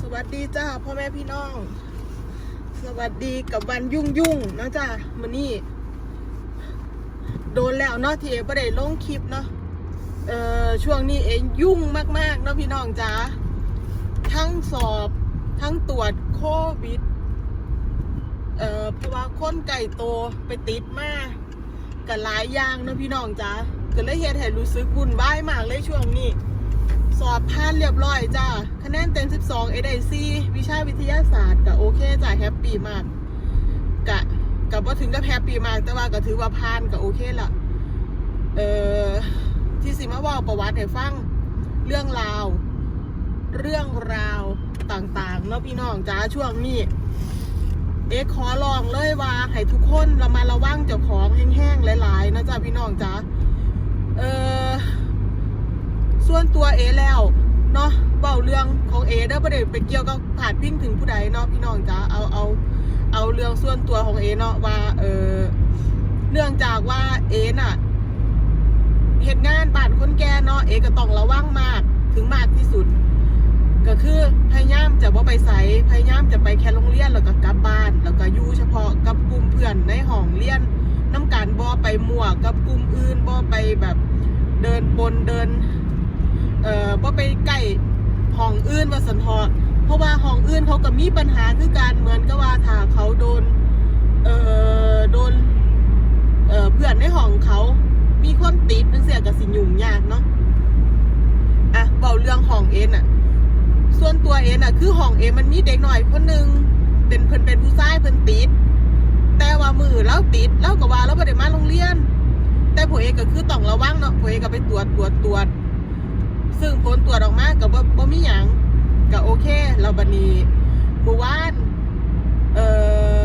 สวัสดีจ้าพ่อแม่พี่น้อง สวัสดีกับวันยุ่งยุ่งนะจ้ามันนี่โดนแล้วเนาะที่เอไม่ได้ลงคลิปเนาะเอ่อช่วงนี้เองยุ่งมากๆเนาะพี่น้องจ้าทั้งสอบทั้งตรวจโควิดเอ่อเพราะว่าคนไก่โตไปติดมากับหลายอย่างเนาะพี่น้องจ้าก็เลยเฮ็ดให้รู้สึกวุ่นวายมากเลยช่วงนี้ สอบผ่านเรียบร้อยจ้าคะแนนเต็ม 12เอไดซีวิชาวิทยาศาสตร์ก็โอเคจ้าแฮปปี้มากกะกับว่าถึงกับแฮปปี้มาก แต่ว่าก็ถือว่าผ่านก็โอเคละเอ่อที่สิมาว่าประวัติให้ฟังเรื่องราว เรื่องราวต่างๆเนาะพี่น้องจ้าช่วงนี้เอ๊ะขอลองเลยว่าให้ทุกคนเรามาระวังเจ้าของแห้งๆหลายๆนะจ้าพี่น้องจ้าเออ ส่วนตัวเอแล้วเนาะเบาเรื่องของเอเด้ประเด็นไปเกี่ยวกับผ่านพิงถึงผู้ใดเนาะพี่น้องจ้าเอาเอาเอาเรื่องส่วนตัวของเอเนาะว่าเออเนื่องจากว่าเอน่ะเหตุงานบ้านคนแก่เนาะเอก็ต้องระวังมากถึงมากที่สุด ก็คือพยายามจะว่าไปใสพยายามจะไปแค่โรงเรียนแล้วก็กลับบ้าน แล้วก็อยู่เฉพาะกับกลุ่มเพื่อนในห้องเรียนน้ำการบ่ไปมั่วกับกลุ่มอื่นบ่ไปแบบเดินปนเดิน เอ่อว่ไปใกล้ห้องอื่นว่าสันทอเพราะว่าห้องอื่นเขาก็มีปัญหาคือการเหมือนกับว่าถ้าเขาโดนเอ่อโดนเอ่อเพื่อนในห้องเขามีคนติดนั่นเสียกับสิยุ่งยากเนาะอะเบาเรื่องห้องเอ็นอะส่วนตัวเอ็นอะคือห้องเอ็นมันมีเด็กหน่อยคนหนึ่งเป็นเพิ่นเป็นผู้ชายเพิ่นติด แต่ว่ามือเราติดเราก็ว่าเราไม่ได้มาโรงเรียน แต่ผู้เอกก็คือต้องระวังเนาะผู้เอกก็ไปตรวจตรวจตรวจ ซึ่งผลตรวจออกมากับบ่มีหยังก็โอเค เราบันีเมื่อวานเอ่อ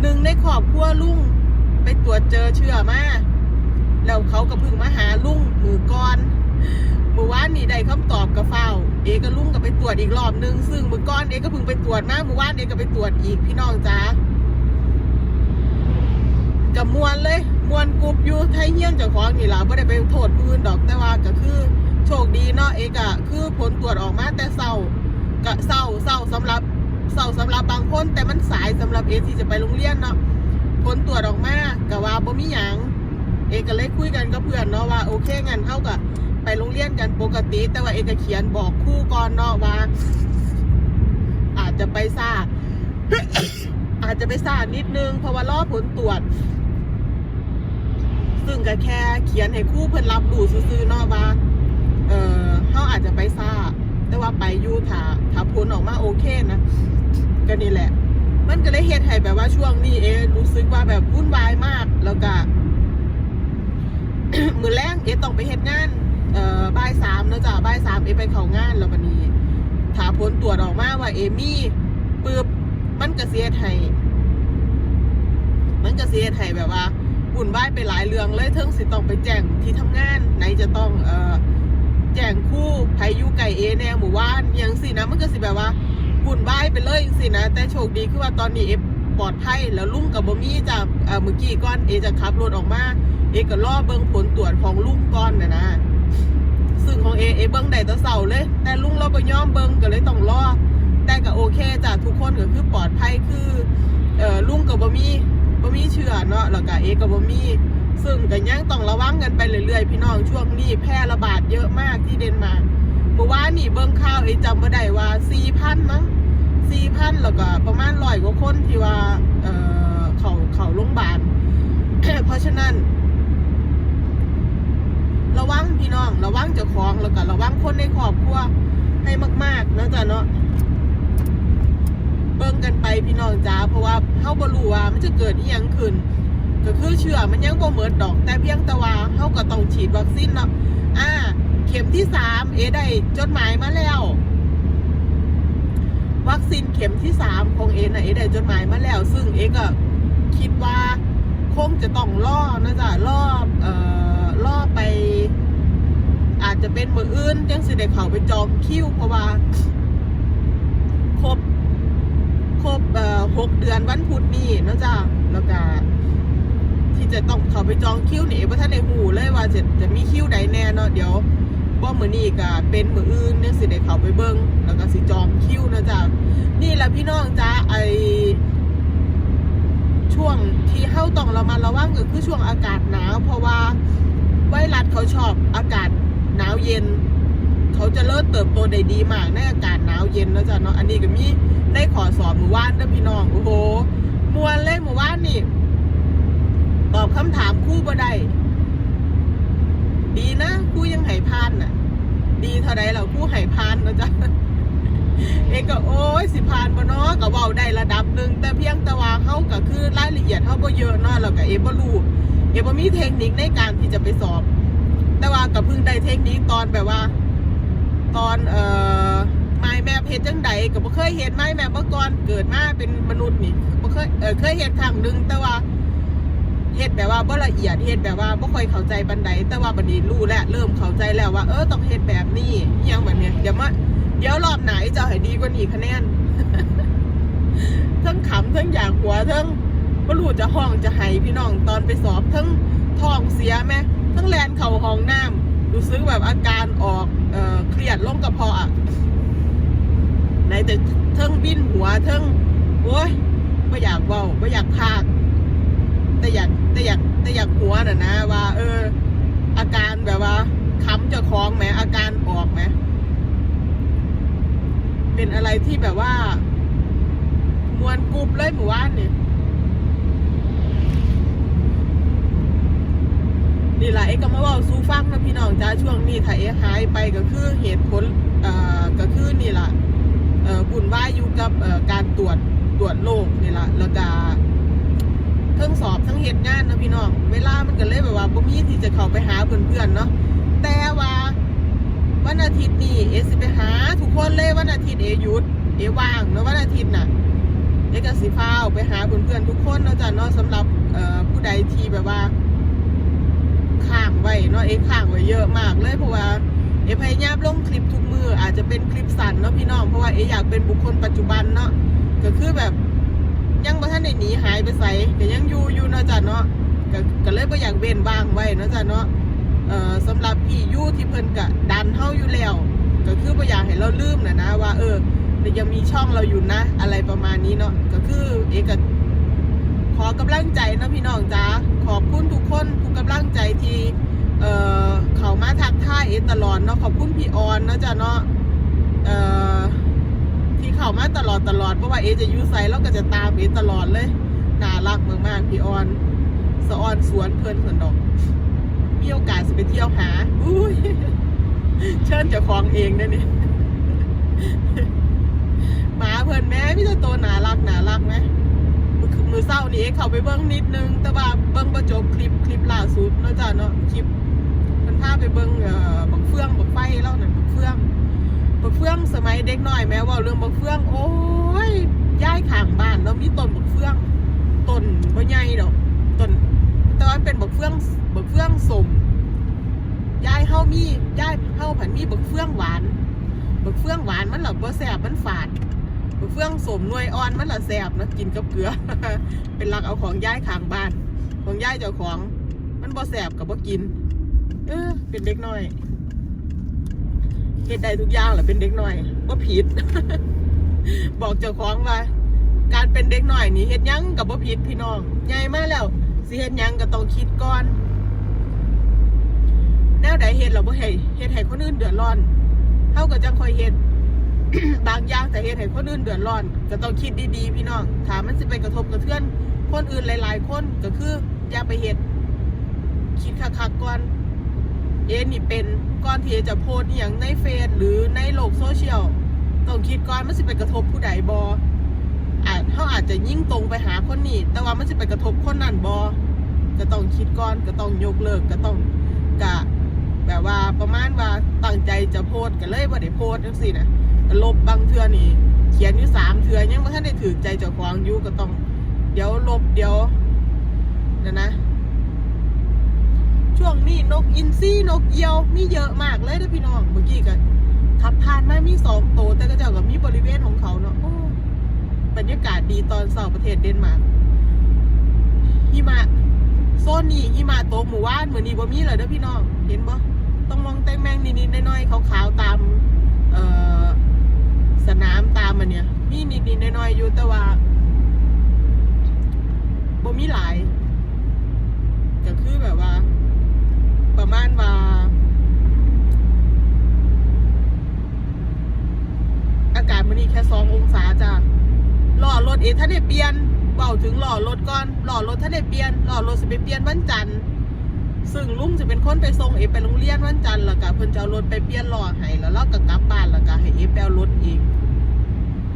หนึ่งในครอบครัวลุงไปตรวจเจอเชื้อมาแล้วเขาก็เพึ่งมาหาลุงมือก่อนเมื่อวานนี่ได้คำตอบกับเฝ้า เอกับลุงก็ไปตรวจอีกรอบนึง ซึ่งมือก่อนเอก็พึ่งไปตรวจมาเมื่อวานเอก็ไปตรวจอีกพี่น้องจ้ากับมวนเลยมวนกรุบอยู่ไทยเฮี้ยนเจ้าของนี่ล่ะไม่ได้ไปโทษผู้อื่นดอกแต่ว่าก็คือ โชคดีเนาะเอกอะคือผลตรวจออกมาแต่เศร้ากะเศร้าเศร้าสำหรับเศร้าสำหรับบางคน แต่มันสายสำหรับเอที่จะไปโรงเรียนเนาะผลตรวจออกมากะว่าบ่มีหยังเอกก็เลยคุยกันกับเพื่อนเนาะว่าโอเคงั้นเท่ากับไปโรงเรียนกันปกติ แต่ว่าเอกเขียนบอกคู่ก่อนเนาะว่า อาจจะไปซ่าอาจจะไปซ่านิดนึงเพราะว่ารอผลตรวจ ซึ่งก็แค่เขียนให้คู่เพิ่อนรับรู้ซื่อๆเนาะว่า เออเขาอาจจะไปซ่า แต่ว่าไปยูถาถ้าผลออกมาโอเคนะก็นี่แหละ มันก็เลยเฮ็ดให้แบบว่าช่วงนี้เอรู้สึกว่าแบบวุ่นวายมากแล้วก็มือแรกเอต้องไปเฮ็ดงานเอ่อบ่ายสามเนอะจ้ะบ่ายสามเอไปเข้างานแล้ววันนี้ถ้าผลตรวจออกมาว่าเอมี่ปึ๊บมันก็เสียให้มันก็เสียให้แบบว่าวุ่นวายไปหลายเรื่องเลยเทิงสิต้องไปแจ้งที่ทำงานไหนจะต้องเอ่อ แจ้งคู่ไผอยูไก่เอแนวหมู่บ้านยังสินะมันก็สิแบบว่าวุ่นวายไปเลยจังสินะ แต่โชคดีคือว่าตอนนี้เอปลอดภัยแล้วลุงกับบ่มีจากเออเมื่อกี้ก่อนเอจะขับรถออกมาเอก็รอเบิ่งผลตรวจของลุงก่อนนะนะซึ่งของเอเอเบิ่งได้ตะเสาเลย แต่ลุงเราบ่ยอมเบิ่งก็เลยต้องรอแต่ก็โอเคจ้ะทุกคนก็คือปลอดภัยคือเออลุงกับบ่มีบ่มีเชื้อเนาะแล้วก็เอกับบ่มี ซึ่งก็ยังต้องระวังกันไปเรื่อยๆ พี่น้องช่วงนี้แพร่ระบาดเยอะมากที่เดนมาร์กเมื่อวานนี่เบิ่งข่าวเอจำบ่ได้ว่า4,000มั้ง4,000แล้วก็ประมาณร้อยกว่าคนที่ว่าเอ่อเขาเขาโรงพยาบาลเพราะฉะนั้น ระวังพี่น้อง ระวังเจ้าของแล้วก็ระวังคนในครอบครัวให้มากๆนะจ๊ะเนาะเบิ่งกันไปพี่น้องจ้าเพราะว่าเฮาบ่รู้ว่ามันจะเกิดอีหยังขึ้น ก็คือเชื่อมันยังบ่เหมิดดอก แต่เพียงแต่ว่าเฮาก็ต้องฉีดวัคซีนเนาะอ่า เข็มที่สามเอได้จดหมายมาแล้ว วัคซีนเข็มที่สามของเอนะเอได้จดหมายมาแล้ว ซึ่งเอก็คิดว่าคงจะต้องล่อนะจ๊ะล่อเอ่อล่อไป อาจจะเป็นมืออื่นจังสิได้เขาไปจองคิวเพราะว่าครบครบเอ่อหกเดือนวันพุธนี่เนะจ๊ะแล้วก็ ที่จะต้องเขาไปจองคิวนี่ว่าท่านในหูเลยว่าจะจะมีคิวใดแน่เนาะเดี๋ยวบ่มือนี้ก็เป็นมืออื่นเนี่ยสิได้เขาไปเบิ้งแล้วก็สิจองคิวนะจ๊ะนี่แหละพี่น้องจ้าไอช่วงที่เข้าต้องเระมัดระวังก็คือช่วงอากาศหนาว เพราะว่าไวรัสเขาชอบอากาศหนาวเย็น เขาจะเริ่มเติบโตได้ดีมากในอากาศหนาวเย็นแล้วจ้ะเนาะอันนี้ก็มีได้ขอสอบหมู่ว่านนะพี่น้องโอ้โหมวนเลยหมู่ว่านนี่ ตอบคำถามคู่บ่ได้ดีนะคู่ยังไห้พานน่ะ ดีเท่าใดเราคู่ไห้พานนะจ๊ะเอกก็โอ้ยสิพานบ่เนาะก็เว้าได้ระดับหนึ่งแต่เพียงแต่ว่าเฮาก็คือรายละเอียดเฮาบ่เยอะเนาะแล้วก็เอบ่รู้เอบ่มีเทคนิคในการที่จะไปสอบ แต่ว่าก็เพิ่งได้เทคนิคตอนแบบว่า ตอนเอ่อไม้แมพเฮ็ดจังใดก็บ่เคยเฮ็ดไม้แมพเมื่อก่อนเกิดมาเป็นมนุษย์นี่บ่เคยเออเคยเฮ็ดครั้งหนึงแต่ว่า เฮ็ดแบบว่าบ่ละเอียดเฮ็ดแบบว่าบ่ค่อยเข้าใจปานใดแต่ว่าบัดนี้รู้แล้วเริ่มเข้าใจแล้วว่า เออต้องเฮ็ดแบบนี้อหยังแบบเนี้ยเดี๋ยวมาเดี๋ยวรอบไหนจะให้ดีกว่านี้คะแนนทั้งขำทั้งอยากหัวทั้งบ่รู้จะห้องจะไห้พี่น้องตอนไปสอบทั้งท้องเสียแม่ทั้งแลนเข่าห้องน้ำรู้สึกแบบอาการออกเอ่อเครียดลงกระเพาะอะไหนแต่เทั้งบินหัวเทั้งโอ้ยไม่อยากเว้าไม่อยากพากแต่อยาก แต่อยากแต่อยากหัวน่ะนะว่า เออ อาการแบบว่าค้ำจะคล้องไหมอาการออกไหมเป็นอะไรที่แบบว่า มวนกรุบเลยหมู่บ้านนี่นี่แหละเอ็กก็มาว่าสู้ฟังนะพี่น้องจ้าช่วงนี้ถ้าเอ็กหายไปก็คือเหตุผลเอ่อก็คือนี่แหละเอ่อบุญว่าอยู่กับเอ่อการตรวจตรวจโรคนี่แหละแล้วก็ ทั้งสอบทั้งเหตุงานนะพี่น้อง เวลามันก็เลยแบบว่าบ่มีที่จะเข้าไปหาเพื่อนๆเนาะ แต่ว่าวันอาทิตย์นี่เอสิไปหา ทุกคนเลยวันอาทิตย์เอหยุดเอว่างเนาะวันอาทิตย์น่ะเอกสิฟ้าวไปหาเพื่อนๆทุกคนเนาะจ้ะเนาะสำหรับผู้ใดที่แบบว่าข้างไว้เนาะเอข้างไว้เยอะมากเลยเพราะว่าเอพยายามลงคลิปทุกมืออาจจะเป็นคลิปสั้นเนาะพี่น้องเพราะว่าเออยากเป็นบุคคลปัจจุบันเนาะก็คือแบบ ยังบ่ทันได้หนีหายไปไสก็ยังอยู่อยู่เนาะจ้ะเนาะก็ก็เลยบ่อยากเว้นว่างไว้เนาะจ้ะเนาะเอ่อสำหรับพี่ยู่ที่เพิ่นกะดันเฮาอยู่แล้ว ก็คือบ่อยากให้เราลืมนะนะว่าเออยังมีช่องเราอยู่นะ อะไรประมาณนี้เนาะก็คือเอกก็ขอกำลังใจนะพี่น้องจ้าขอบคุณทุกคนทุกกำลังใจที่เอ่อเขามาทักทายเอตลอดเนาะขอบคุณพี่ออนนะจ๊ะเนาะเอ่อ ที่เข้ามาตลอดตลอดเพราะว่าเอจะยูไซแล้วก็จะตามเอตลอดเลยน่ารักมากๆพี่ออนสะออนสวนเพลินสวนดอก มีโอกาสจะไปเที่ยวหาอุ้ยเชิญจ้าของเองนะนี่หมาเพิ่นแม่พี่จะโตวน่ารักน่ารักไหมมือมือเศร้านี่เอ๊ะเขาไปเบิ้งนิดนึง แต่ว่าเบิ้งประจบคลิปคลิปล่าสุดเนาะจ้ะเนาะคลิปมันพาไปเบิ้งเอ่อบักเฟืองบักไฟเล่านั่นบักเฟือง บักเฟืองสมัยเด็กน้อยแม้ว่าเรื่องบักเฟืองโอ้ยย้ายข้างบ้านเนาะมีต้นบักเฟืองต้นบ่ใหญ่ดอกต้นแต่ว่าเป็นบักเฟืองบักเฟืองสมย้ายเฮามีย้ายเฮาผันมีบักเฟืองหวานบักเฟืองหวานมันหรอบ่แสบมันฝาดบักเฟืองสมหน่วยอ่อนมันหรอแสบนะกินกับเกลือ เป็นหลักเอาของย้ายข้างบ้าน ของย้ายเจ้าของ มันบ่แสบกับบ่กิน เออเป็นเด็กน้อย เฮ็ดได้ทุกอย่างแหละเป็นเด็กหน้อยบ่าผิด บอกเจ้าของว่า การเป็นเด็กหน้อยนี่เฮ็ดยังกับบ่าผิดพี่น้องใหญ่มากแล้วสิเฮ็ดยังก็ต้องคิดก่อนแนวใดเฮ็ดเราบ่ให้เฮ็ดให้คนอื่นเดือดร้อนเท่ากับจังคอยเฮ็ดบางอย่างแต่เฮ็ดให้คนอื่นเดือดร้อน ก็ต้องคิดดีๆ พี่น้องถามมันสิไปกระทบกระเทือน คนอื่นหลาย ๆ คนก็คืออย่าไปเฮ็ดคิดคักๆก่อนเอ็นี่เป็น ก่อนที่จะโพสต์อย่างในเฟซหรือในโลกโซเชียลต้องคิดก่อนมันสิไปกระทบผู้ใดบออาจเขาอาจจะยิ่งตรงไปหาคนนี้ แต่ว่ามันสิไปกระทบคนนั้นบอก็ต้องคิดก่อนก็ต้องยกเลิกก็ต้องกะแบบว่าประมาณว่าตั้งใจจะโพสก็เลยว่าได้โพสจังซี่นะก็ลบบางเทื่อนี่เขียนอยู่สามเทื่อยังไม่ทันได้ถือใจเจ้าของอยู่ก็ต้อง เดี๋ยวลบเดี๋ยวนะนะ ช่วงนี้นกอินทรีนกเยียวมีเยอะมากเลยนะพี่น้องเมื่อกี้กันขับผ่านมามีสองโตวแต่ก็เจ้ากับมีบริเวณของเขาเนาะโอ้บรรยากาศดีตอนเสาร์ประเทศเดนมาร์กหิมะโซนนี้หิมะตกหมู่บ้านเหมือนนี้บ่มีเลยเด้อพี่น้องเห็นบ่ต้องมองแต่งแมงนิดๆน้อยๆขาวๆตามเอ่อสนามตามมันเนี่ย มีนิดๆน้อยๆอยู่แต่ว่าบ่มีหลายก็คือแบบว่า ประมาณว่าอากาศมันนี่แค่สององศาจ้ะหล่อรถเอท่านได้เปลี่ยนเบาถึงหล่อรถก่อนหล่อรถท่านได้เปลี่ยนหล่อรถสิไปเปลี่ยนวันจันทร์ซึ่งลุงจะเป็นคนไปส่งเอไปโรงเรียนวันจันทร์แล้วก็เพิ่นจะเอารถไปเปลี่ยนหล่อให้แล้วเราก็กลับบ้านแล้วก็ให้เอฟไปเอารถเอง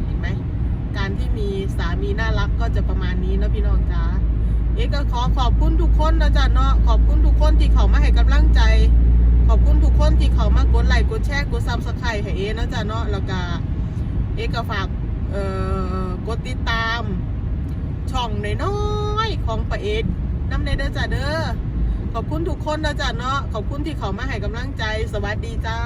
เห็นไหมการที่มีสามีน่ารักก็จะประมาณนี้นะพี่น้องจ้า เอ๊ก็ขอขอบคุณทุกคนนะจ๊ะเนาะขอบคุณทุกคนที่เขามาให้กำลังใจ ขอบคุณทุกคนที่เขามากดไลค์กดแชร์กดซับสไครต์ให้เอนะจ๊ะเนาะแล้วก็เอก็ฝากเอ่อกดติดตาม ช่องน้อยๆของปะเอ็ดน้ำในเด้อจ้ะเด้อขอบคุณทุกคนนะจ๊ะเนาะขอบคุณที่เขามาให้กำลังใจสวัสดีจ้า